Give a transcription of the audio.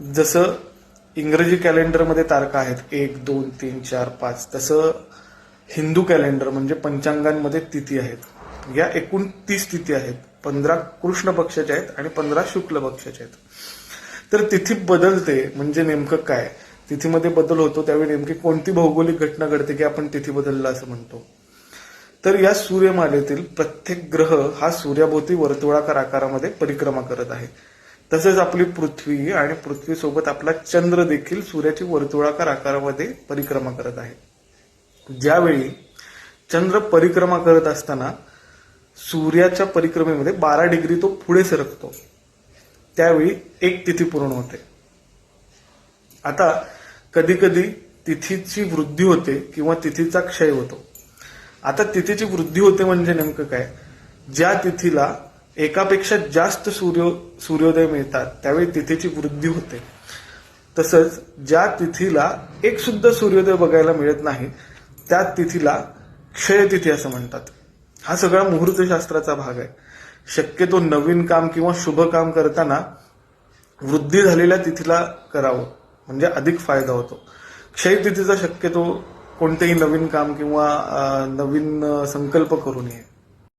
जसं इंग्रजी कॅलेंडरमध्ये तारखा आहेत एक दोन तीन चार पाच तसं हिंदू कॅलेंडर म्हणजे पंचांगांमध्ये तिथी आहेत. या एकूण तीस तिथी आहेत. पंधरा कृष्ण पक्षाच्या आहेत आणि पंधरा शुक्ल पक्षाच्या आहेत. तर तिथी बदलते म्हणजे नेमकं काय? तिथीमध्ये बदल होतो त्यावेळी नेमकी कोणती भौगोलिक घटना घडते की आपण तिथी बदलला असं म्हणतो? तर या सूर्यमालेतील प्रत्येक ग्रह हा सूर्याभोवती वर्तुळाकार आकारामध्ये परिक्रमा करत आहे. तसेच आपली पृथ्वी आणि पृथ्वीसोबत आपला चंद्र देखील सूर्याची वर्तुळाकार आकारामध्ये परिक्रमा करत आहे. ज्यावेळी चंद्र परिक्रमा करत असताना सूर्याच्या परिक्रमेमध्ये बारा डिग्री तो पुढे सरकतो त्यावेळी एक तिथी पूर्ण होते. आता कधी कधी तिथीची वृद्धी होते किंवा तिथीचा क्षय होतो. आता तिथीची वृद्धी होते म्हणजे नेमकं काय? ज्या तिथीला एकापेक्षा जास्त सूर्य सूर्योदय मिळतात त्यावेळी तिथेची वृद्धी होते. तसंच ज्या तिथीला एक सुद्धा सूर्योदय बघायला मिळत नाही त्या तिथीला क्षय तिथी असं म्हणतात. हा सगळा मुहूर्तशास्त्राचा भाग आहे. शक्यतो नवीन काम किंवा शुभ काम करताना वृद्धी झालेल्या तिथीला करावं म्हणजे अधिक फायदा होतो. क्षय तिथीचा शक्यतो कोणतेही नवीन काम किंवा नवीन संकल्प करू नये.